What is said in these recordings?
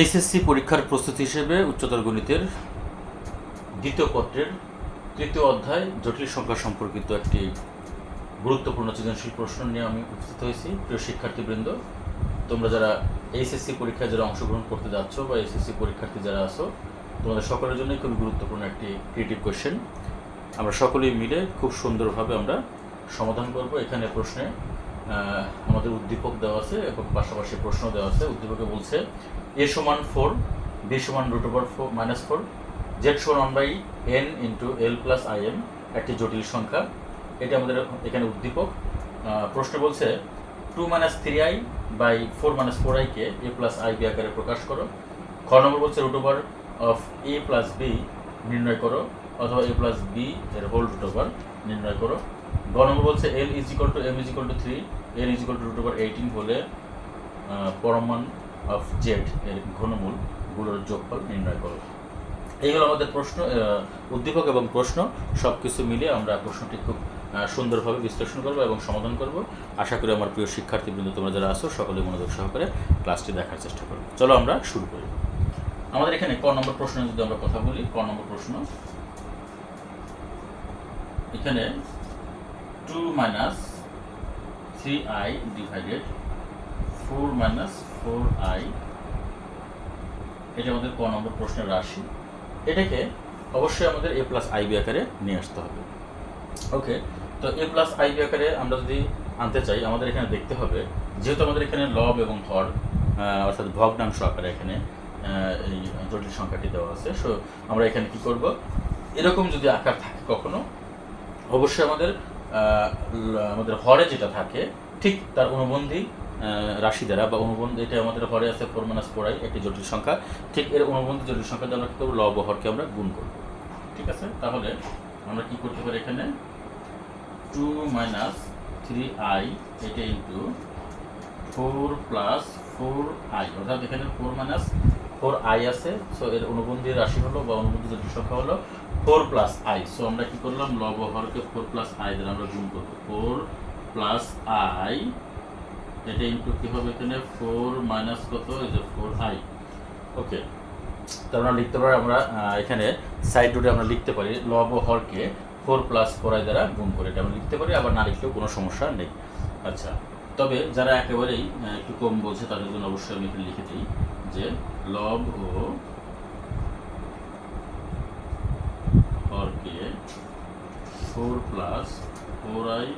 HSC পরীক্ষার প্রস্তুতি হিসেবে উচ্চতর গণিতের দ্বিতীয় পত্রের তৃতীয় অধ্যায় জটিল সংখ্যা সম্পর্কিত একটি গুরুত্বপূর্ণ সৃজনশীল প্রশ্ন নিয়ে আমি উপস্থিত হয়েছি। প্রিয় শিক্ষার্থীবৃন্দ, তোমরা যারা এইচএসসি পরীক্ষায় যারা অংশগ্রহণ করতে যাচ্ছ বা এইচএসসি পরীক্ষার্থী যারা আছো, তোমাদের সকলের জন্যই খুবই গুরুত্বপূর্ণ একটি ক্রিয়েটিভ কোয়েশ্চেন আমরা সকলেই মিলে খুব সুন্দরভাবে আমরা সমাধান করব। এখানে প্রশ্নে আমাদের উদ্দীপক দেওয়া আছে এবং পাশাপাশি প্রশ্ন দেওয়া আছে। উদ্দীপকে বলছে এ সমান ফোর বি সমান root over four minus four Z সমান one by N into L plus I M একটি জটিল সংখ্যা। এটা আমাদের এখানে উদ্দীপক। প্রশ্ন বলছে two minus three I by four minus four আইকে এ প্লাস আই বি আকারে প্রকাশ করো। খ নম্বর বলছে root over of A plus B নির্ণয় করো অথবা এ প্লাস বি এর হোল রুট ওভার নির্ণয় করো। গ নম্বর বলছে L is equal to M is equal to three L is equal to root over eighteen হলে আহ, পরমাণ অফ জেড এর ঘনমূলগুলোর যোগফল নির্ণয় করো। এই হলো আমাদের প্রশ্ন উদ্দীপক এবং প্রশ্ন সব কিছু মিলিয়ে আমরা প্রশ্নটি খুব সুন্দরভাবে বিশ্লেষণ করব এবং সমাধান করব। আশা করি আমার প্রিয় শিক্ষার্থীবৃন্দ, তোমরা যারা আসো সকলে মনোযোগ সহকারে ক্লাসটি দেখার চেষ্টা করব। চলো আমরা শুরু করি। আমাদের এখানে ক নম্বর প্রশ্ন যদি আমরা কথা বলি, ক নম্বর প্রশ্ন। এখানে two minus three I divided four minus four I এটা আমাদের ক নম্বর প্রশ্নের রাশি। এটাকে অবশ্যই আমাদের এ প্লাস আইবি আকারে নিয়ে আসতে হবে। ওকে তো এ প্লাস আইবি আকারে আমরা যদি আনতে চাই, আমাদের এখানে দেখতে হবে, যেহেতু আমাদের এখানে লব এবং হর অর্থাৎ ভগ্নাংশ আকারে এখানে এই জটিল সংখ্যাটি দেওয়া আছে। সো আমরা এখানে কি করব? এরকম যদি আকার থাকে কখনো, অবশ্যই আমাদের আমাদের হরে যেটা থাকে, ঠিক তার অনুবন্ধী রাশি দ্বারা বা অনুবন্ধ, এটা আমাদের হরে আছে, ফোর মাইনাস ফোর আই, একটি জটিল সংখ্যা। ঠিক এর অনুবন্ধ জটিল সংখ্যা দিয়ে আমরা কি করব? লব ও হরকে আমরা গুণ করব। ঠিক আছে? তাহলে আমরা কি করতে পারি এখানে? টু মাইনাস থ্রি আই, এটা into four plus four I. অর্থাৎ এখানে ফোর মাইনাস ফোর আই আছে সো এর অনুবন্ধী রাশি হলো বা অনুবন্ধী জটিল সংখ্যা হলো ফোর প্লাস আই। সো আমরা কি করলাম? লব ও হরকে ফোর প্লাস আই দ্বারা আমরা গুণ করব। ফোর প্লাস আই এটা ইনটু কি হবে এখানে? ফোর মাইনাস কত? যে ফোর আই ওকে তো আমরা লিখতে পারি আমরা এখানে সাইড রুটে আমরা লিখতে পারি লব ও হরকে ফোর প্লাস ফোর আই দ্বারা গুণ করে। এটা আমরা লিখতে পারি, আবার না লিখলেও কোনো সমস্যা নেই। আচ্ছা তবে যারা একেবারেই একটু কম বোঝে তাদের জন্য অবশ্যই আমি এখানে লিখে দিই যে লব ও হরকে ফোর প্লাস ফোর আই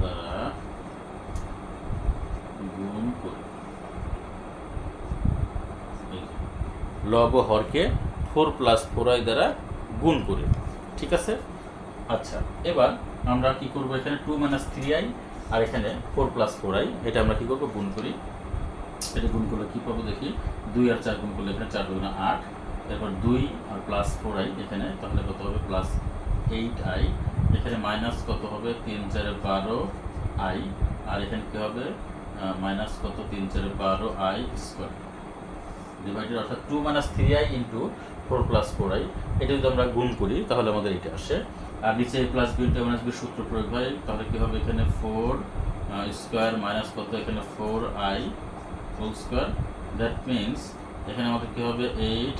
দ্বারা গুণ করি লব হরকে ফোর প্লাস ফোর আই দ্বারা গুণ করি। ঠিক আছে? আচ্ছা এবার আমরা কি করব এখানে টু মাইনাস থ্রি আই আর এখানে ফোর প্লাস ফোর এটা আমরা কি করব? গুণ করি। এটা গুণ করলে কি পাবো দেখি? দুই আর চার গুণ করলে এখানে চার দুগুণে আট। এরপর দুই আর প্লাস ফোর আই এখানে, তাহলে কত হবে? Plus eight I. এখানে মাইনাস কত হবে? তিন চারে বারো আই। আর এখানে কি হবে? মাইনাস কত? তিন চারে বারো আই স্কোয়ার ডিভাইডেড অর্থাৎ two minus three I into four plus four I এটা যদি আমরা গুণ করি, তাহলে আমাদের এটা আসে। আর নিচে plus B into minus B সূত্র প্রয়োগ হয়, তাহলে কি হবে এখানে ফোর স্কোয়ার মাইনাস কত? এখানে four I whole square that means এখানে আমাদের কি হবে? এইট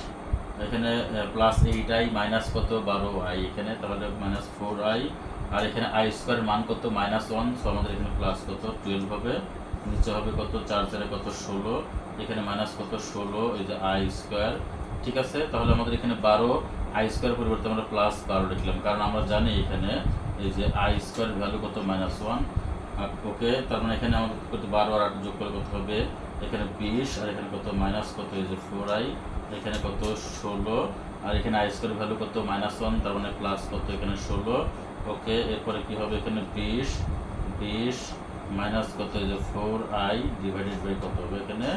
এখানে প্লাস এইট আই মাইনাস কত? বারো আই এখানে, তাহলে মাইনাস ফোর আই আর এখানে আই স্কোয়ার মান কত? মাইনাস ওয়ান সো আমাদের এখানে প্লাস কত? টুয়েলভ হবে। নিচে হবে কত? চার চারে কত? ষোলো। এখানে মাইনাস কত? ষোলো, এই যে আই স্কোয়ার ঠিক আছে? তাহলে আমাদের এখানে বারো। আই স্কোয়ার পরিবর্তে আমরা প্লাস বারো লিখলাম। কারণ আমরা জানি এখানে এই যে আই স্কোয়ার ভ্যালু কত? মাইনাস ওয়ান ওকে তার মানে এখানে আমাদের কত? বারো আর আট যোগ করে কত হবে? এখানে বিশ, আর এখানে কত? মাইনাস কত? এই যে ফোর আই এখানে কত? ষোলো। আর এখানে আই স্কোয়ার ভ্যালু কত? মাইনাস ওয়ান তার মানে প্লাস কত? এখানে ষোলো। ওকে এরপরে কি হবে? এখানে বিশ। বিশ মাইনাস কত এই যে ফোর আই ডিভাইডেড বাই কত হবে এখানে?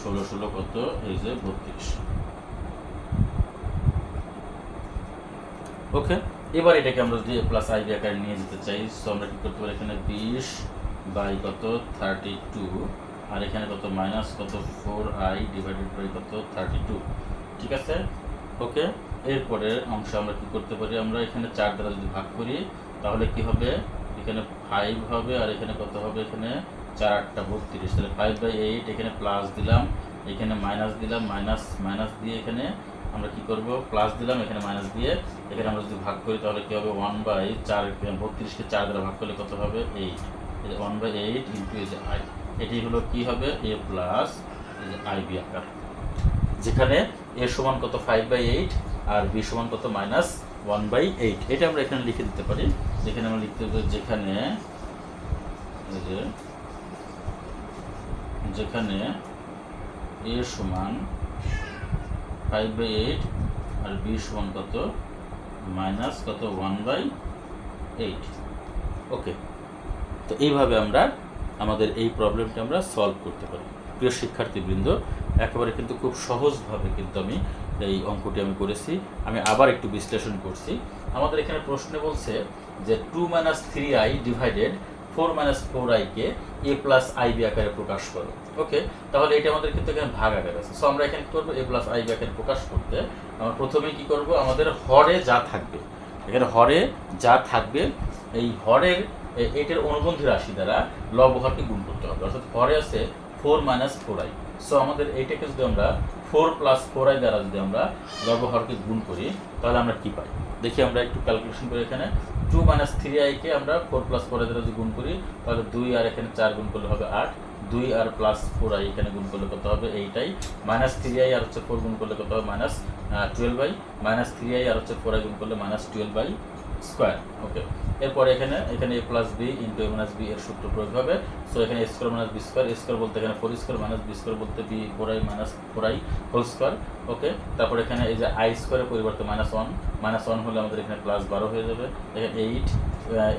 ষোলো ষোলো কত? এই যে বত্রিশ। ওকে, এবার এটাকে আমরা যদি প্লাস আই আকারে নিয়ে যেতে চাই সো আমরা কি করতে পারি? এখানে বিশ বাই কত? থার্টি টু আর এখানে কত? মাইনাস কত? ফোর আই ডিভাইডেড বাই কত? থার্টি টু ঠিক আছে? ওকে এরপরে অংশ আমরা কি করতে পারি? আমরা এখানে চার দ্বারা যদি ভাগ করি, তাহলে কি হবে? এখানে ফাইভ হবে আর এখানে কত হবে? এখানে চার আটটা, বত্রিশ। তাহলে ফাইভ বাই এইট এখানে প্লাস দিলাম, এখানে মাইনাস দিলাম মাইনাস মাইনাস দিয়ে এখানে আমরা কি করব? প্লাস দিলাম, এখানে মাইনাস দিয়ে এখানে আমরা যদি ভাগ করি তাহলে কি হবে? ওয়ান বাই চার, বত্রিশকে চার দ্বারা ভাগ করলে কত হবে? Eight one by eight into এই যে আই এটি হলো কি হবে? এ প্লাস আই বি আকার যেখানে এ সমান কত? ফাইভ বাই এইট আর বি সমান কত? মাইনাস ওয়ান বাই এইট এটা আমরা এখানে লিখে দিতে পারি। যেখানে আমরা লিখতে পারি যেখানে যেখানে এ সমান ফাইভ বাই এইট আর বি সমান কত? মাইনাস কত? ওয়ান বাই এইট ওকে তো এইভাবে আমরা আমাদের এই প্রবলেমটা আমরা সলভ করতে পারি। প্রিয় শিক্ষার্থীবৃন্দ, একেবারে কিন্তু খুব সহজভাবে কিন্তু আমি এই অঙ্কটি আমি করেছি। আমি আবার একটু বিশ্লেষণ করছি। আমাদের এখানে প্রশ্নে বলছে যে two minus three I divided four minus four আইকে এ প্লাস আই বি আকারে প্রকাশ করো। ওকে তাহলে এটা আমাদের কিন্তু এখানে ভাগ আকারে আছে। সো আমরা এখানে করব? এ প্লাস আই বি আকারে প্রকাশ করতে আমরা প্রথমে কি করব? আমাদের হরে যা থাকবে। এখানে হরে যা থাকবে, এই হরের এটার অনুবন্ধী রাশি দ্বারা লব হরকে গুণ করতে হবে। অর্থাৎ হরে আছে four minus four I so আমাদের এইটাকে যদি আমরা ফোর প্লাস ফোর দ্বারা যদি আমরা লব হরকে গুণ করি, তাহলে আমরা কি পাই? দেখি আমরা একটু ক্যালকুলেশন করি এখানে। টু মাইনাস থ্রি আইকে আমরা ফোর প্লাস ফোর আই দ্বারা যদি গুণ করি, তাহলে দুই আর এখানে চার গুণ করলে হবে আট। দুই আর প্লাস ফোর আই এখানে গুণ করলে কত হবে এইটাই মাইনাস থ্রি আই আর হচ্ছে ফোর গুণ করলে কত হবে minus twelve I minus three I আর হচ্ছে ফোর আই গুণ করলে minus twelve I square, okay. এরপরে এখানে এখানে A plus B into A minus B এর সূত্র প্রয়োগ হবে। সো এখানে A square minus B square square বলতে এখানে four square minus B square বলতে B four minus four whole square okay. তারপর এখানে এই যে আই স্কোয়ারের পরিবর্তে মাইনাস ওয়ান মাইনাস ওয়ান হলে আমাদের এখানে প্লাস বারো হয়ে যাবে। এখানে eight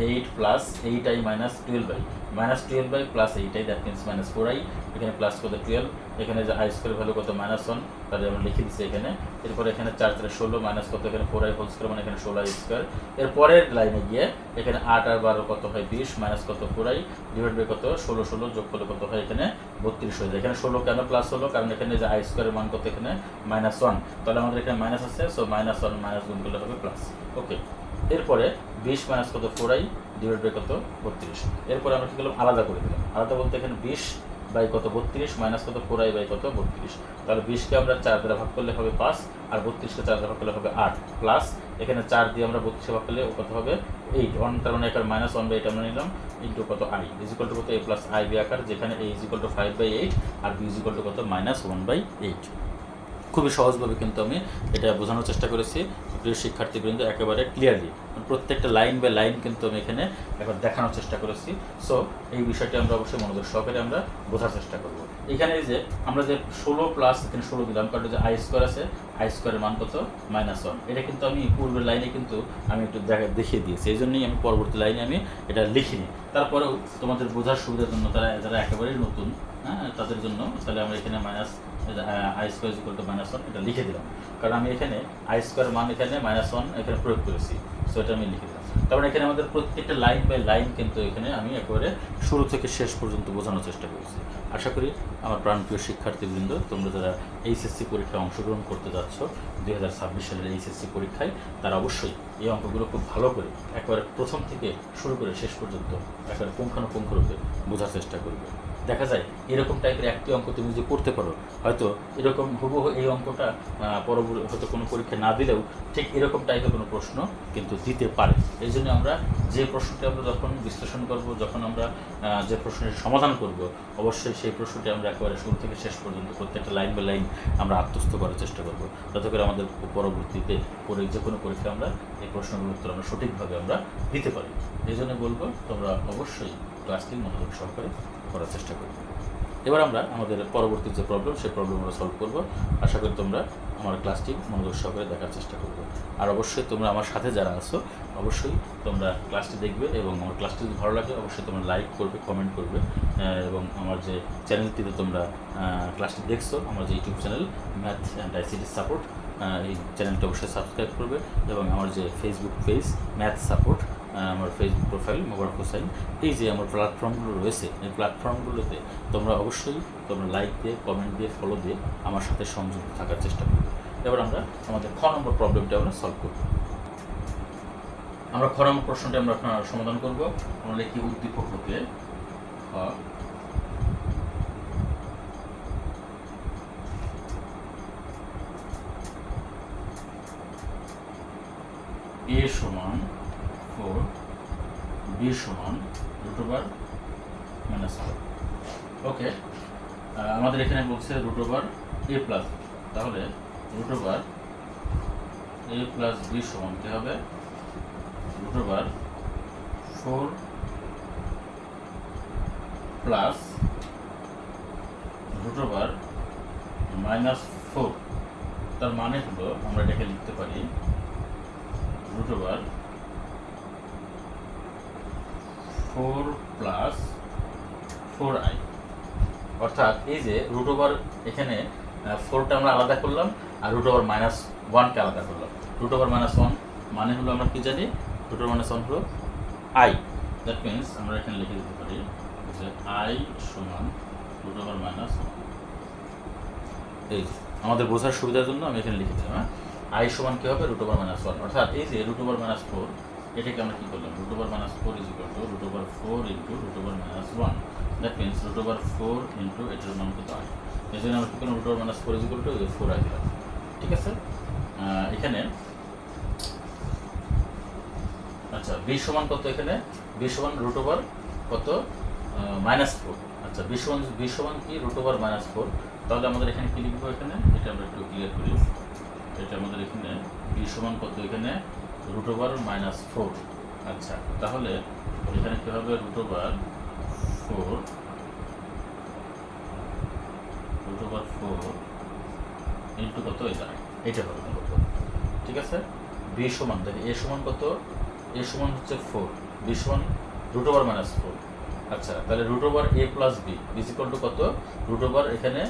eight plus eight I minus twelve I minus twelve I plus eight I that means minus four I এখানে প্লাস কত টুয়েলভ এখানে যে আই স্কোয়ার ভ্যালু কত মাইনাস ওয়ান তাহলে আমরা লিখে দিচ্ছি এখানে। এরপরে এখানে চার চারে ষোলো মাইনাস কত, এখানে ফোর আই হোল স্কোয়ার মানে এখানে ষোলো আই স্কোয়ার এর পরের লাইনে গিয়ে এখানে আট আর বারো কত হয় বিশ মাইনাস কত ফোর আই ডিভাইড বাই কত? ষোলো ষোলো যোগ করলে কত হয় এখানে বত্রিশ হয়ে যায়। এখানে ষোলো কেন প্লাস হলো? কারণ এখানে যে আই স্কোয়ারের মান কত এখানে? মাইনাস ওয়ান তাহলে আমাদের এখানে মাইনাস আছে সো মাইনাস ওয়ান মাইনাস গুণ করলে হবে প্লাস ওকে এরপরে বিশ মাইনাস কত? ফোর আই ডিভাইড বাই কত? বত্রিশ। এরপরে আমরা কি করলাম? আলাদা করে দিলাম। আলাদা বলতে এখানে বিশ বাই কত? বত্রিশ মাইনাস কত? ফোর আই বাই কত? বত্রিশ। তাহলে বিশকে আমরা চার দ্বারা ভাগ করলে হবে পাঁচ আর বত্রিশকে চার দ্বারা ভাগ করলে হবে আট। প্লাস এখানে চার দিয়ে আমরা বত্রিশে ভাগ করলে কত হবে? এইট ওয়ান তার মানে এখানে মাইনাস ওয়ান বাই এইট আমরা নিলাম ইন্টু কত? আই ইজিকল টু কত? এ প্লাস আই বি আকার, যেখানে A is equal to five by eight R B is equal to কত? মাইনাস ওয়ান বাই এইট খুবই সহজভাবে কিন্তু আমি এটা বোঝানোর চেষ্টা করেছি। প্রিয় শিক্ষার্থীবৃন্দ, একেবারে ক্লিয়ারলি প্রত্যেকটা লাইন বাই লাইন কিন্তু আমি এখানে একবার দেখানোর চেষ্টা করেছি। সো এই বিষয়টি আমরা অবশ্যই মনোযোগ সহকারে আমরা বোঝার চেষ্টা করব। এখানে যে আমরা যে ষোলো প্লাস এখানে ষোলো দিলাম, কারণ যে আই স্কোয়ার আছে আই স্কোয়ারের মান কত? মাইনাস ওয়ান এটা কিন্তু আমি পূর্বের লাইনে কিন্তু আমি একটু দেখা, দেখিয়ে দিয়েছি। এই জন্যই আমি পরবর্তী লাইনে আমি এটা লিখিনি। তারপরেও তোমাদের বোঝার সুবিধার জন্য তারা, যারা একেবারেই নতুন হ্যাঁ তাদের জন্য। তাহলে আমরা এখানে minus I square to minus one এটা লিখে দিলাম। কারণ আমি এখানে আই স্কোয়ার মান এখানে মাইনাস ওয়ান এখানে প্রয়োগ করেছি সো এটা আমি লিখে দিলাম। তারপরে এখানে আমাদের প্রত্যেকটা লাইন বাই লাইন কিন্তু এখানে আমি একেবারে শুরু থেকে শেষ পর্যন্ত বোঝানোর চেষ্টা করেছি। আশা করি আমার প্রাণপ্রিয় শিক্ষার্থীবৃন্দ, তোমরা যারা এইচএসসি পরীক্ষায় অংশগ্রহণ করতে যাচ্ছ, দুই হাজার ছাব্বিশ সালের এইচএসসি পরীক্ষায়, তারা অবশ্যই এই অঙ্কগুলো খুব ভালো করে একবারে প্রথম থেকে শুরু করে শেষ পর্যন্ত একবারে পুঙ্খানুপুঙ্খরূপে বোঝার চেষ্টা করবে। দেখা যায়, এরকম টাইপের একটি অঙ্ক তুমি যদি করতে পারো, হয়তো এরকম হুবহু এই অঙ্কটা পরবর্তী হয়তো কোনো পরীক্ষা না দিলেও ঠিক এরকম টাইপের কোনো প্রশ্ন কিন্তু দিতে পারে। এই জন্য আমরা যে প্রশ্নটি আমরা যখন বিশ্লেষণ করব, যখন আমরা যে প্রশ্নের সমাধান করব, অবশ্যই সেই প্রশ্নটি আমরা একেবারে শুরু থেকে শেষ পর্যন্ত প্রত্যেকটা লাইন বাই লাইন আমরা আত্মস্থ করার চেষ্টা করব। যাতে করে আমাদের পরবর্তীতে পরে যে কোনো পরীক্ষা আমরা এই প্রশ্নগুলোর উত্তর আমরা সঠিকভাবে আমরা দিতে পারি। এই জন্য বলব, তোমরা অবশ্যই ক্লাসটি মনোযোগ সহকারে করার চেষ্টা করবে এবার আমরা আমাদের পরবর্তী যে প্রবলেম সেই প্রবলেম আমরা সলভ করব। আশা করি তোমরা আমার ক্লাসটি মনোযোগ সহকারে দেখার চেষ্টা করবে। আর অবশ্যই তোমরা আমার সাথে যারা আছো, অবশ্যই তোমরা ক্লাসটি দেখবে এবং আমার ক্লাসটি যদি ভালো লাগে, অবশ্যই তোমরা লাইক করবে কমেন্ট করবে। এবং আমার যে চ্যানেলটিতে তোমরা ক্লাসটি দেখছ, আমার যে YouTube channel math and ICT support এই চ্যানেলটি অবশ্যই সাবস্ক্রাইব করবে। এবং আমার যে ফেসবুক পেজ ম্যাথ সাপোর্ট আমার ফেসবুক প্রোফাইল মোবারক হোসেন এই যে আমার প্ল্যাটফর্মগুলো রয়েছে, এই প্ল্যাটফর্মগুলোতে তোমরা অবশ্যই তোমরা লাইক দিয়ে কমেন্ট দিয়ে ফলো দিয়ে আমার সাথে সংযুক্ত থাকার চেষ্টা করবে। এবার আমরা আমাদের খ নম্বর প্রবলেমটা আমরা সলভ করব। আমরা খ নম্বর প্রশ্নটা আমরা সমাধান করব। আমরা লিখি উদ্দীপক বি সমান রুট ওভার মাইনাস ওকে আমাদের এখানে বলছে রুট ওভার এ প্লাস তাহলে root over A plus B সমান কী হবে? Root over four plus root over minus four তার মানে হলো আমরা এটাকে লিখতে পারি root over four plus four I অর্থাৎ এই যে রুট ওভার এখানে ফোরটা আমরা আলাদা করলাম, আর রুট ওভার মাইনাস ওয়ানকে আলাদা করলাম। রুট ওভার মাইনাস ওয়ান মানে হলো আমরা কি জানি? রুট ওভার মাইনাস ওয়ান হলো আই দ্যাট মিনস আমরা এখানে লিখে দিতে পারি যে আই সমান রুট ওভার মাইনাস এই আমাদের বোঝার সুবিধার জন্য আমি এখানে লিখে দিলাম হ্যাঁ? আই সমান কী হবে? রুট ওভার মাইনাস ওয়ান অর্থাৎ এই যে রুট ওভার মাইনাস ফোর এটাকে আমরা কী করলাম? Root over minus four is equal to root over four into root over minus one that means root over four into এটার মান কত আই এই জন্য আমরা কী করলাম? Root over minus four is equal to four I দিলাম ঠিক আছে? এখানে আচ্ছা বি সমান কত এখানে? বি সমান রুট ওভার কত? মাইনাস ফোর আচ্ছা বি সমান বি সমান কি? রুট ওভার মাইনাস ফোর তাহলে আমাদের এখানে কি লিখব এখানে? এটা আমরা একটু ক্লিয়ার করি এটা আমাদের এখানে বি সমান কত এখানে? রুট ওভার মাইনাস ফোর আচ্ছা তাহলে এখানে কি হবে root over four root over four into কত এটা? এটা হবে কত ঠিক আছে? বি সমান, দেখি এ সমান কত? এ সমান হচ্ছে ফোর বি সমান রুট ওভার মাইনাস ফোর আচ্ছা তাহলে root over A plus B is equal to কত? রুট ওভার এখানে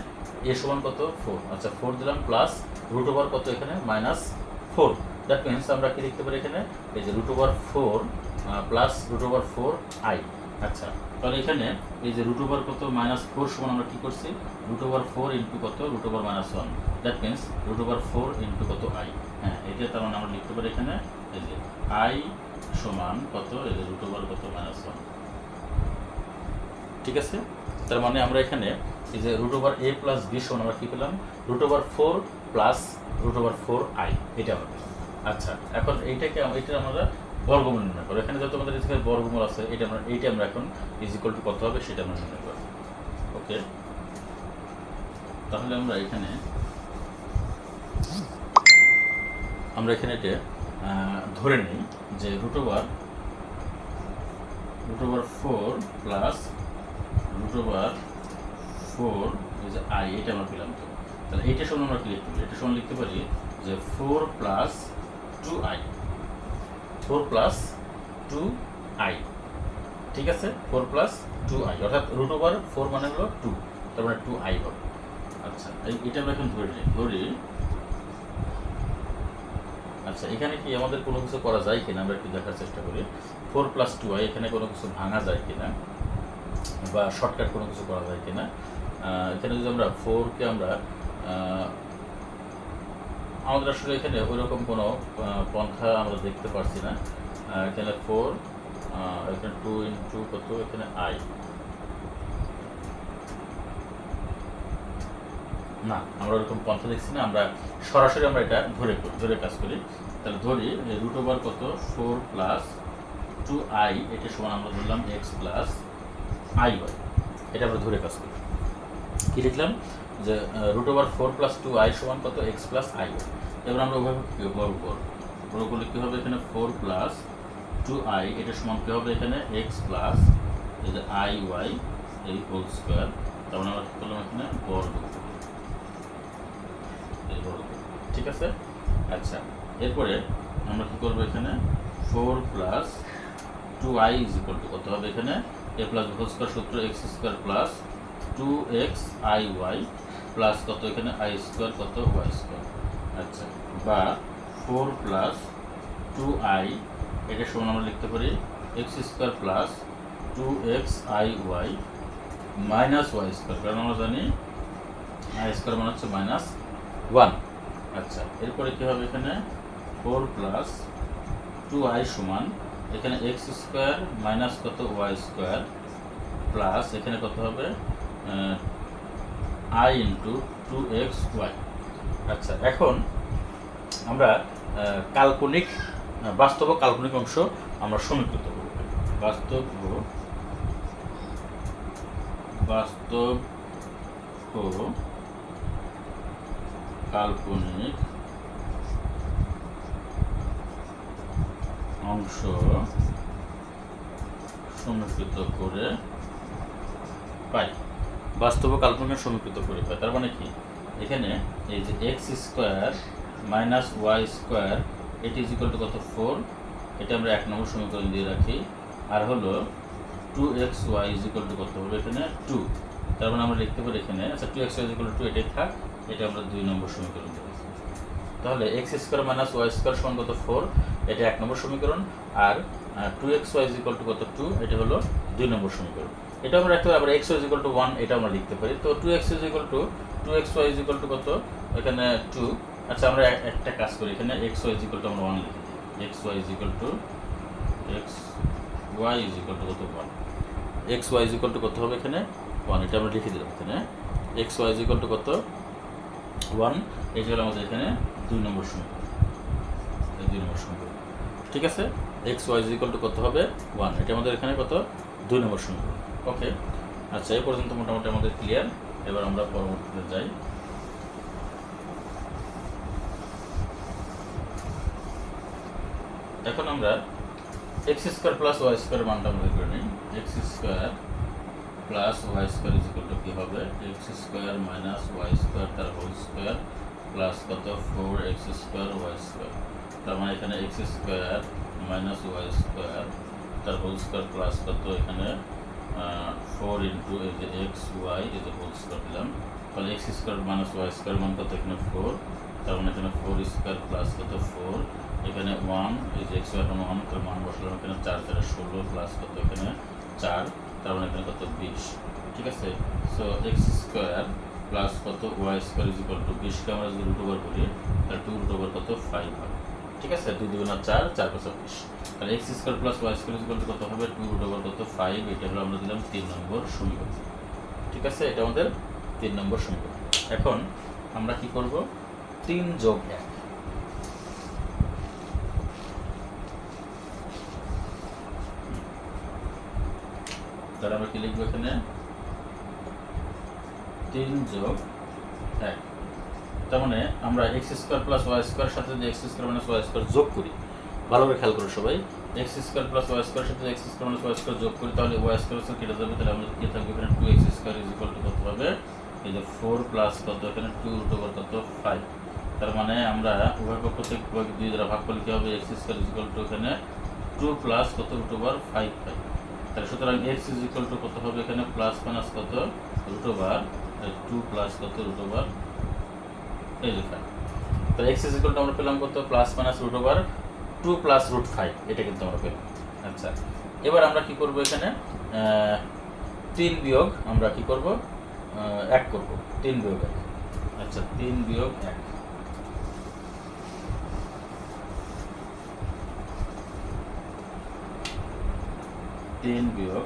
এ সমান কত? ফোর আচ্ছা ফোর দিলাম প্লাস রুট ওভার কত এখানে? মাইনাস ফোর দ্যাট মিনস আমরা কি লিখতে পারি এখানে এই যে root over four plus root over four I আচ্ছা তাহলে এখানে এই যে রুট ওভার কত মাইনাস ফোর সমান আমরা কি করছি রুট ওভার ফোর ইন্টু কত root over minus one that means root over four into কত আই হ্যাঁ এটা তার মানে আমরা লিখতে পারি এখানে এই যে আই সমান কত এই যে রুট ওভার কত মাইনাস ওয়ান ঠিক আছে তার মানে আমরা এখানে এই যে root over A plus B সমান আমরা কী পেলাম root over four plus root over four I এটা পেলাম আচ্ছা এখন এইটাকে এটা আমরা বর্গমূল নির্ণয় করব। এখানে যত আমাদের এখানে বর্গমূল আছে, এটা আমরা এইটা আমরা এখন ইজ ইকুয়াল টু কত হবে সেটা আমরা নির্ণয় করব। ওকে? তাহলে আমরা এখানে আমরা এখানে এটা ধরে নিই যে root over root over four plus root over four যে আই এটা আমরা পেলাম তো। তাহলে এইটা সমান আমরা কি লিখতে পারি? এটা সমান লিখতে পারি যে four plus two I four plus two I ঠিক আছে? ফোর প্লাস টু আই অর্থাৎ রুট ওভার ফোর মানে হলো টু তার মানে টু আই হবে। আচ্ছা এটা আমরা এখন ধরে নিই। ধরি। আচ্ছা এখানে কি আমাদের কোনো কিছু করা যায় কিনা? আমরা একটু দেখার চেষ্টা করি। ফোর প্লাস টু আই এখানে কোনো কিছু ভাঙা যায় কিনা? বা শর্টকাট কোনো কিছু করা যায় কিনা? এখানে যদি আমরা ফোরকে আমরা আমাদের আসলে এখানে ওইরকম কোনো পন্থা আমরা দেখতে পারছি না। এখানে ফোর এখানে টু ইন্টু কত? এখানে আই না, আমরা ওরকম পন্থা দেখছি না, আমরা সরাসরি আমরা এটা ধরে ধরে কাজ করি। তাহলে ধরি রুট ওভার কত? ফোর প্লাস টু আই এটা সমান আমরা ধরলাম এক্স প্লাস আই ওয়াই এটা আমরা ধরে কাজ করি। কি লিখলাম? যে root over four plus two I সমান কত? এক্স প্লাস আই এবার আমরা ওভাবে বর্গ করব? বর্গ করলে কী হবে এখানে? ফোর প্লাস টু আই এটা সমান কী হবে এখানে? এক্স প্লাস এই যে আই ওয়াই এই হোল স্কোয়ার তার মানে আমরা কী করলাম এখানে? বর্গ ঠিক আছে? আচ্ছা এরপরে আমরা কী করব এখানে? Four plus two i is equal to কত হবে এখানে? এ প্লাস হোল স্কোয়ার সূত্র x square plus two x i y plus কত এখানে আই স্কোয়ার কত ওয়াই স্কোয়ার আচ্ছা বা ফোর প্লাস টু আই এটা সমান আমরা লিখতে পারি x square plus two x i y minus y square কারণ আমরা জানি আই স্কোয়ার মানে হচ্ছে মাইনাস ওয়ান আচ্ছা এরপরে কী হবে এখানে? ফোর প্লাস টু আই সমান, এখানে এক্স স্কোয়ার মাইনাস কত ওয়াই স্কোয়ার প্লাস এখানে কত হবে? I into two x y আচ্ছা এখন আমরা কাল্পনিক বাস্তব কাল্পনিক অংশ আমরা সমীকৃত করব। বাস্তব বাস্তব ও কাল্পনিক অংশ সমীকৃত করে পাই। বাস্তব কাল্পনিক সমীকৃত করে পাই তার মানে কি? এখানে এই যে x square minus y square এটি ইজ ইকুয়াল টু কত? ফোর এটা আমরা এক নম্বর সমীকরণ দিয়ে রাখি। আর হলো two x y is equal to কত? হবে এখানে টু তার মানে আমরা লিখতে পারি এখানে আচ্ছা two x y is equal to এটাই থাক। এটা আমরা দুই নম্বর সমীকরণ দিয়ে রাখি। তাহলে x square minus y square সমান কত? ফোর এটা এক নম্বর সমীকরণ। আর two x y equal to কত? টু এটা হলো দুই নম্বর সমীকরণ। এটা আমরা রাখতে পারি x y equal to one এটা আমরা লিখতে পারি। তো two x equal to two x y equal to কত? এখানে টু আচ্ছা আমরা একটা কাজ করি। এখানে এক্স ওয়াই ইকুয়াল টু আমরা ওয়ান লিখে দিই। X y equal to x y equal to কত? One x y equal to কত হবে এখানে? ওয়ান এটা আমরা লিখে দিলাম এখানে। এক্স ওয়াই ইকুয়াল টু কত? ওয়ান এটা হলো আমাদের এখানে দুই নম্বর সমীকরণ। দুই নম্বর সমীকরণ। ঠিক আছে? এক্স ওয়াই ইকুয়াল টু কত হবে? ওয়ান এটা আমাদের এখানে কত? দুই নম্বর সমীকরণ। ওকে আচ্ছা এই পর্যন্ত মোটামুটি আমাদের ক্লিয়ার এবার আমরা পরবর্তীতে যাই। এখন আমরা x square plus y square মানটা আমরা বের করে নিই। X square plus y square is equal to কী হবে? X square minus y square তার হোল স্কোয়ার প্লাস কত? Four x square y square তার মানে এখানে x square minus y square তার হোল স্কোয়ার প্লাস কত? এখানে ফোর ইন্টু এই যে এক্স ওয়াই এই যে হোল স্কোয়ার দিলাম তাহলে x square minus y square মান কত এখানে ফোর তার মানে এখানে ফোর স্কোয়ার প্লাস কত ফোর এখানে ওয়ান এই যে এক্স ওয়াই ওয়ান তার মান বসলাম এখানে চার চারে ষোলো প্লাস কত এখানে চার, তার মানে এখানে কত বিশ। ঠিক আছে? সো এক্স স্কোয়ার প্লাস কত y square is equal to বিশকে আমরা যদি রুট ওভার করি, তাহলে টু রুট ওভার কত ফাইভ হবে ঠিক আছে? দুই দুগুণা চার চার পাঁচ বিশ। তাহলে x square plus y square কত হবে? টু রুট ওভার কত? ফাইভ এটা হলো আমরা দিলাম তিন নম্বর সমীকরণ। ঠিক আছে? এটা আমাদের তিন নম্বর সমীকরণ। এখন আমরা কি করব? তিন যোগ এক। তাহলে আমরা কি লিখব এখানে? তিন যোগ এক। তার মানে আমরা x square plus y square সাথে যদি x square minus y square যোগ করি ভালোভাবে খেয়াল করো সবাই। X square plus y square সাথে x square minus y square যোগ করি, তাহলে ওয়াই স্কোয়ার কেটে যাবে, তাহলে আমাদের কি থাকবে? এখানে two x square is equal to কত হবে? এই যে ফোর প্লাস কত? এখানে টু রুট ওভার কত? ফাইভ তার মানে আমরা উভয় পক্ষ থেকে দুই দ্বারা ভাগ করলে কি হবে? X square is equal to এখানে টু প্লাস কত? রুট ওভার ফাইভ ফাইভ তাহলে সুতরাং এক্স ইজ ইকুয়াল টু কত হবে? এখানে প্লাস মাইনাস কত? রুট ওভার টু প্লাস কত? রুট ওভার এই যে ফাইভ তাহলে এক্স ইজ ইকুয়াল টু আমরা পেলাম কত? Plus minus root over two plus root five এটা কিন্তু আমরা পেলাম। আচ্ছা এবার আমরা কি করব এখানে? তিন বিয়োগ আমরা কি করব? এক করব, তিন বিয়োগ এক। আচ্ছা তিন বিয়োগ এক। তিন বিয়োগ।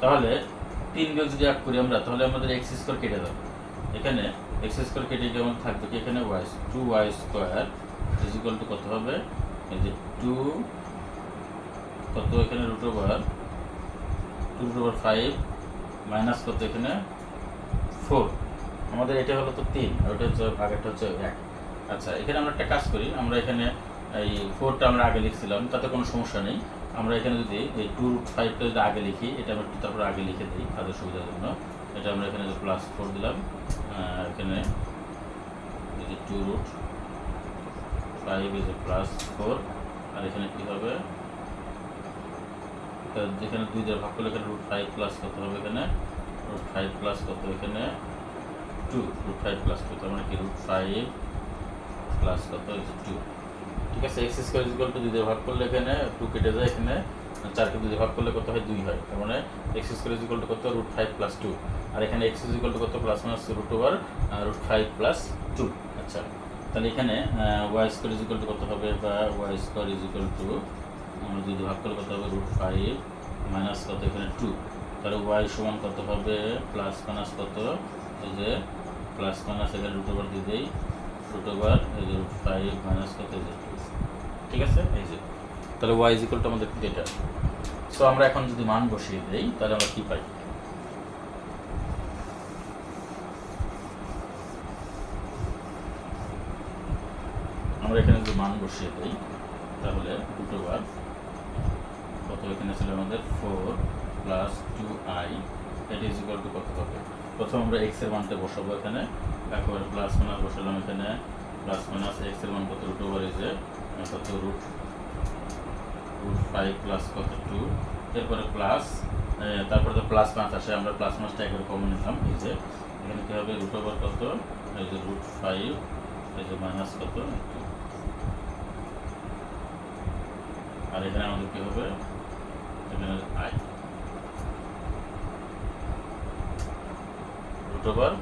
তাহলে তিন বিয়োগ যদি এক করি আমরা, তাহলে আমাদের এক্স স্কোয়ার কেটে যাবে এখানে এক্স স্কোয়ার কেটে গিয়ে আমাদের থাকবে কি এখানে y two y square is two কত হবে? এই যে টু কত এখানে root over two root over five minus কত এখানে? ফোর আমাদের এটা হলো তো তিন, আর ওটা হচ্ছে আগেরটা হচ্ছে এক। আচ্ছা এখানে আমরা একটা কাজ করি, আমরা এখানে এই ফোরটা আমরা আগে লিখছিলাম, তাতে কোনো সমস্যা নেই। আমরা এখানে যদি এই টু রুট ফাইভটা যদি আগে লিখি, এটা আমরা তারপরে আগে লিখে দিই, তাদের সুবিধার জন্য। এটা আমরা এখানে প্লাস ফোর দিলাম। এখানে এই two root five is plus four আর এখানে কী হবে? তা যেখানে দুই দিয়ে ভাগ করলে এখানে রুট ফাইভ প্লাস কত হবে এখানে? রুট ফাইভ প্লাস কত এখানে? Two root five plus two তার মানে কি? রুট ফাইভ প্লাস কত? হচ্ছে টু ঠিক আছে এক্স স্কোয়ার ইকুয়াল টু দুই দিয়ে ভাগ করলে এখানে টু কেটে যায় এখানে। চারকে দুই ভাগ করলে কত হয়? দুই হয়। তার মানে এক্স স্কোয়ার ইকুয়াল টু কত? রুট ফাইভ প্লাস টু আর এখানে এক্স ইকুয়াল টু কত? Plus minus root over root five plus two আচ্ছা। তাহলে এখানে ওয়াই স্কোয়ার ইকুয়াল টু কত হবে? বা ওয়াই স্কোয়ার ইকুয়াল টু যদি ভাগ করলে কত হবে? রুট ফাইভ মাইনাস কত? এখানে টু তাহলে ওয়াই সমান কত হবে? প্লাস মাইনাস কত? এই যে প্লাস মাইনাস এখানে রুট ওভার দিয়ে দেই। রুট ওভার এই যে রুট ফাইভ মাইনাস কত? এই যে ঠিক আছে? এই যে। তাহলে ওয়াই ইজ ইকুয়াল টু আমাদের এটা সো আমরা এখন যদি মান বসিয়ে দেই, তাহলে আমরা কি পাই? আমরা এখানে যদি মান বসিয়ে দিই, তাহলে দুটো বার কত এখানে ছিল আমাদের? ফোর প্লাস টু আই এটি ইজ ইকুয়াল টু কত হবে? প্রথম আমরা এক্সের মানটা বসাবো এখানে। একবার প্লাস মাইনাস বসালাম এখানে। প্লাস মাইনাস এক্সের মান কত? রুট ওভার যে কত? রুট রুট ফাইভ প্লাস কত? টু এরপরে প্লাস তারপরে তো প্লাস পাঁচ আসে, আমরা প্লাস পাঁচটা একবার কমন নিলাম, এই যে। এখানে কী হবে? রুট ওভার কত? এই যে রুট ফাইভ এই যে মাইনাস কত? আর এখানে আমাদের কি হবে? এখানে i root over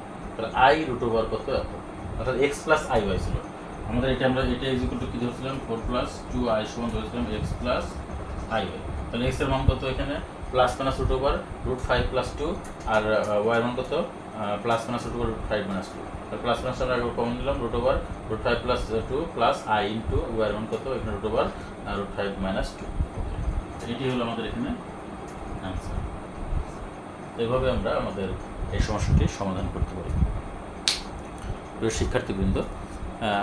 i root over কত এত? অর্থাৎ এক্স প্লাস আই ওয়াই ছিল। আমাদের এটা আমরা, এটা ইজ ইকুয়াল টু কি ধরেছিলাম? ফোর প্লাস টু আই সমান ধরেছিলাম এক্স প্লাস আই তাহলে এক্সের মান কত এখানে? Plus minus root over root five plus two আর ওয়াই মান কত? Plus minus root over root five minus two plus minus একবার কমন দিলাম root over root five plus two plus i into y এর মান কত? এখানে root over root five minus two এটি হলো আমাদের এখানে অ্যান্সার এইভাবে আমরা আমাদের এই সমস্যাটি সমাধান করতে পারি। প্রিয় শিক্ষার্থীবৃন্দ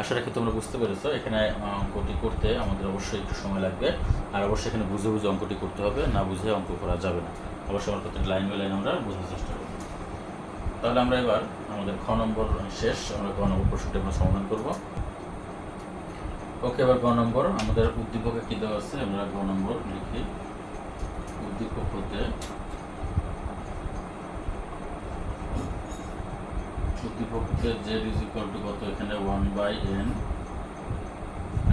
আশা রাখি তোমরা বুঝতে পেরেছ, এখানে অঙ্কটি করতে আমাদের অবশ্যই একটু সময় লাগবে। আর অবশ্যই এখানে বুঝে বুঝে অঙ্কটি করতে হবে, না বুঝে অঙ্ক করা যাবে না। অবশ্যই আমার প্রত্যেক লাইন বাই লাইন আমরা বোঝার চেষ্টা করব। তাহলে আমরা এবার আমাদের খ নম্বর শেষ, আমরা গ নম্বর প্রশ্নটি আমরা সমাধান করব। ওকে, এবার গ নম্বর, আমাদের উদ্দীপকে কী দেওয়া আছে? আমরা গ নম্বর লিখি উদ্দীপক হতে হতে জেড ইজ টু কত এখানে? One by n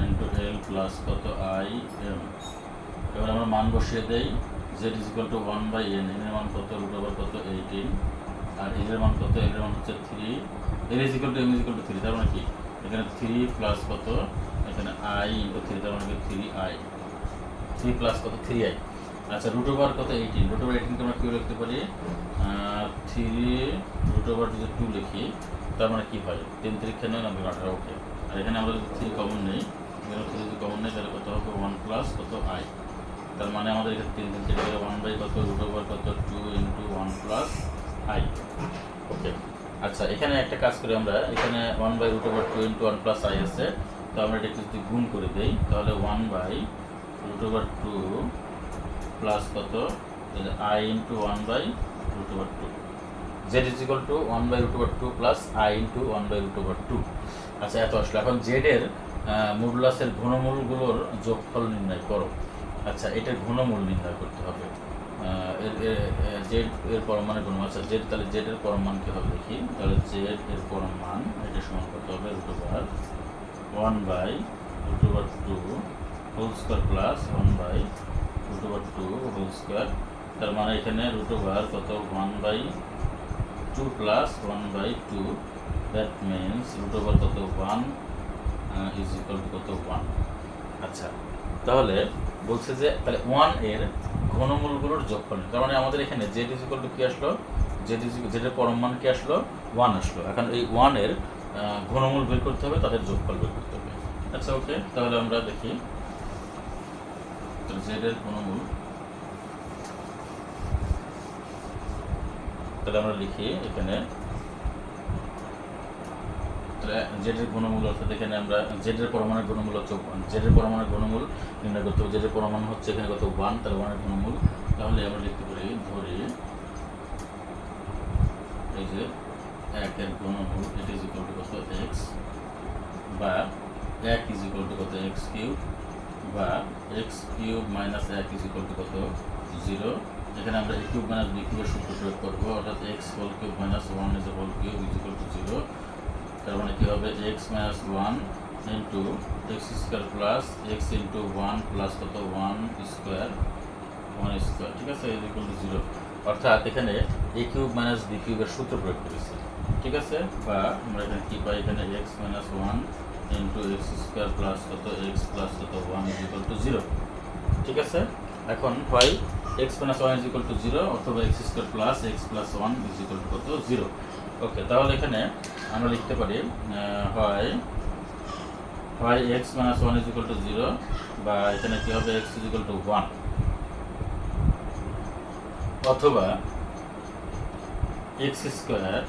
into l plus কত আই এম এবার আমরা মান বসিয়ে দেই। Z is equal to one by n n এর মান কত? রুট ওভার কত? এইটিন আর এর মান কত? এর মান হচ্ছে three l is equal to m is equal to three তার মানে কি? এখানে থ্রি প্লাস কত? এখানে আই ইন্টু থ্রি তার মানে থ্রি আই থ্রি প্লাস কত? থ্রি আই আচ্ছা রুট ওভার কত? এইটিন রুট ওভার এইটিনকে আমরা কী লিখতে পারি? থ্রি রুট ওভার যদি টু লিখি, তার মানে কী হয়? তিন তিরিক্ষা নয় নব্বই আঠারো ওকে আর এখানে আমরা যদি থ্রি কমন নেই থ্রি যদি কমন নেই, তাহলে কত হবে? ওয়ান প্লাস কত? আই তার মানে আমাদের এখানে তিন তিন থেকে ওয়ান বাই কত? রুট ওভার কত? Two into one plus i okay আচ্ছা এখানে একটা কাজ করি আমরা। এখানে one by root over two into one plus i আছে। তো আমরা এটাকে যদি গুণ করে দিই, তাহলে one by root over two plus কত? I into one by root over two z is equal to one by root over two plus i into one by root over two আচ্ছা এত আসলো। এখন জেডের মডুলাসের ঘনমূলগুলোর যোগফল নির্ণয় করো। আচ্ছা এটার ঘনমূল নির্ণয় করতে হবে। এর জেড এর পরমাণের গুণ আচ্ছা জেড তাহলে জেড এর পরমাণ কি হবে দেখি। তাহলে জেড এর পরমাণ, এটা সমান করতে হবে root over one by root over two whole square plus one by root over two whole square তার মানে এখানে রুট ওভার কত? One by two plus one by two that means root over কত ওয়ান ইজ ইকুয়াল টু কত one আচ্ছা তাহলে বলছে যে তাহলে ওয়ানের ঘনমূলগুলোর যোগফল তার মানে আমাদের এখানে জেড ইজ ইকুয়াল টু কি আসলো? জেড ইজ জেডের পরম মান কি আসলো? ওয়ান আসলো। এখন এই ওয়ানের ঘনমূল বের করতে হবে, তাদের যোগফল বের করতে হবে। আচ্ছা ওকে তাহলে আমরা দেখি। জেড এর ঘনমূল তাহলে আমরা লিখি এখানে জেডের ঘনমূল অর্থাৎ এখানে আমরা জেডের পরমাণুর ঘনমূল হচ্ছে ওয়ান জেডের পরমাণুর ঘনমূল নির্ণয় করতে হবে জেডের পরমাণু হচ্ছে এখানে কত ওয়ান তার ওয়ানের ঘনমূল তাহলে আমরা লিখতে পারি, ধরি, এই যে একের ঘনমূল এটা ইজ ইকুয়াল টু কত? এক্স বা এক ইজ ইকুয়াল টু কত? এক্স কিউব বা এক্স কিউব মাইনাস এক ইজ ইকুয়াল টু কত? জিরো এখানে আমরা এ কিউব মাইনাস বি কিউবের সূত্র প্রয়োগ করব, অর্থাৎ x whole cube minus one is whole cube is equal to zero তার মানে কী হবে? X minus one into x square plus x into one plus কত? ওয়ান স্কোয়ার ওয়ান স্কোয়ার ঠিক আছে? ইজ ইকুয়াল টু জিরো অর্থাৎ এখানে এ cube minus B কিউবের সূত্র প্রয়োগ করেছি, ঠিক আছে? বা আমরা এখানে কী পাই? এখানে x minus one into x square plus কত? এক্স প্লাস কত? One is equal to zero ঠিক আছে? এখন হয় x minus one is equal to zero অথবা x square plus x plus one is equal to কত? জিরো ওকে তাহলে এখানে আমরা লিখতে পারি হয় হয় x minus one is equal to zero বা এখানে কি হবে? X is equal to one অথবা এক্স স্কোয়ার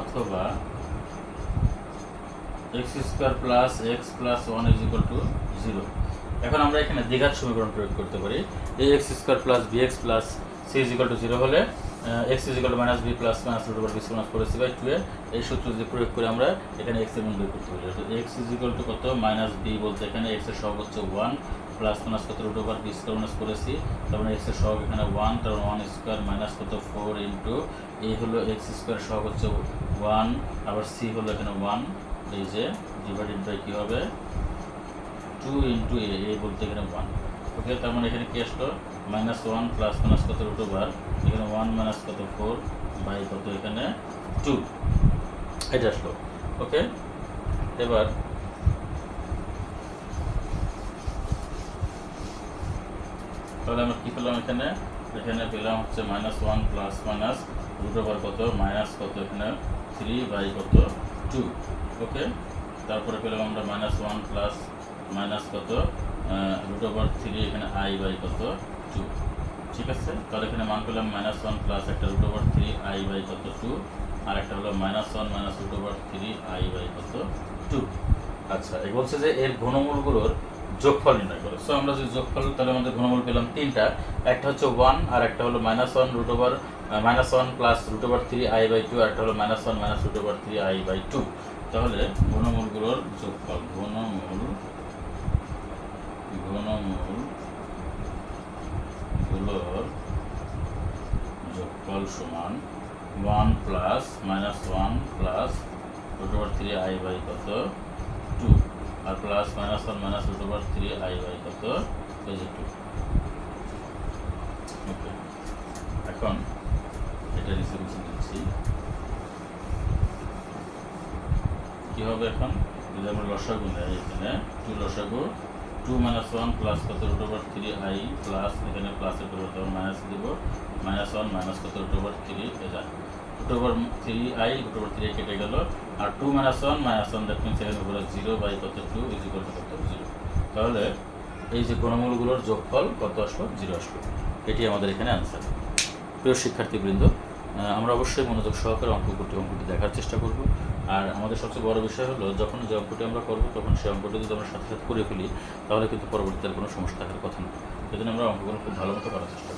অথবা x square plus x plus one is equal to zero এখন আমরা এখানে দ্বিঘাত সমীকরণ প্রয়োগ করতে পারি। এই x square plus b x plus c is equal to zero হলে x is equal to minus b plus minus root over b minus four c by two a এই সূত্র যদি প্রয়োগ করে আমরা এখানে এক্সের মান বের করতে পারি। এক্স ইজ ইকুয়াল টু কত? মাইনাস বি বলতে এখানে এক্সের সহগ হচ্ছে ওয়ান প্লাস মাইনাস কত? Root over b square minus করেছি তার মানে এক্সের সহগ এখানে ওয়ান তার ওয়ান স্কোয়ার মাইনাস কত? ফোর ইন্টু এই হলো এক্স স্কোয়ার সহগ হচ্ছে ওয়ান আবার সি হলো এখানে ওয়ান এই যে ডিভাইডেড বাই কী হবে? টু ইন্টু এ এ বলতে এখানে ওয়ান ওকে তার মানে এখানে কি আসলো? মাইনাস ওয়ান প্লাস মাইনাস কত রুট ওভার এখানে ওয়ান মাইনাস কত ফোর বাই কত এখানে টু এটা আসলো। ওকে এবার তাহলে আমরা কী পেলাম এখানে? এখানে পেলাম হচ্ছে minus one plus minus root over কত? মাইনাস কত এখানে? থ্রি বাই কত টু ওকে তারপরে পেলাম আমরা মাইনাস ওয়ান প্লাস মাইনাস কত? রুট ওভার থ্রি এখানে আই বাই কত? টু ঠিক আছে? তাহলে এখানে মান পেলাম মাইনাস ওয়ান প্লাস একটা root over three i by কত টু আর একটা হলো minus one minus root over three i by কত টু আচ্ছা এই বলছে যে এর ঘনমূলগুলোর যোগফল নির্ণয় করো। সো আমরা যদি যোগফল, তাহলে আমাদের ঘনমূল পেলাম তিনটা। একটা হচ্ছে ওয়ান আর একটা হলো minus one root over minus one plus root over three i by two আর একটা হলো minus one minus root over three i by two তাহলে ঘনমূলগুলোর যোগফল, ঘনমূল ঘনমূলগুলোর যোগফল সমান one plus minus one plus root three i by কত? Two R plus minus one minus root three i by কত? যে টু ওকে এখন এটা নিচে মুছে দিচ্ছি। কি হবে এখন? যদি আমরা লসাগু নেই এখানে। টু লসাগু টু মাইনাস ওয়ান প্লাস কত root over three i plus এখানে প্লাসের পরিবর্তে মাইনাস দিব মাইনাস ওয়ান মাইনাস কত রুট ওভার থ্রি এটা root over three i root over three কেটে গেল। আর two minus one minus one that means এখানে জিরো বাই কত টু ইজ ইকুয়াল টু কত জিরো তাহলে এই যে গুণমূলগুলোর যোগফল কত আসলো? জিরো আসলো। এটি আমাদের এখানে আনসার প্রিয় শিক্ষার্থীবৃন্দ আমরা অবশ্যই মনোযোগ সহকারে অঙ্কটি অঙ্কটি দেখার চেষ্টা করব। আর আমাদের সবচেয়ে বড় বিষয় হলো, যখন যে অঙ্কটি আমরা করব, তখন সেই অঙ্কটি যদি আমরা সাথে সাথে করে ফেলি, তাহলে কিন্তু পরবর্তীতে কোনো সমস্যা থাকার কথা না। সেজন্য আমরা অঙ্কগুলো খুব ভালো মতো করার চেষ্টা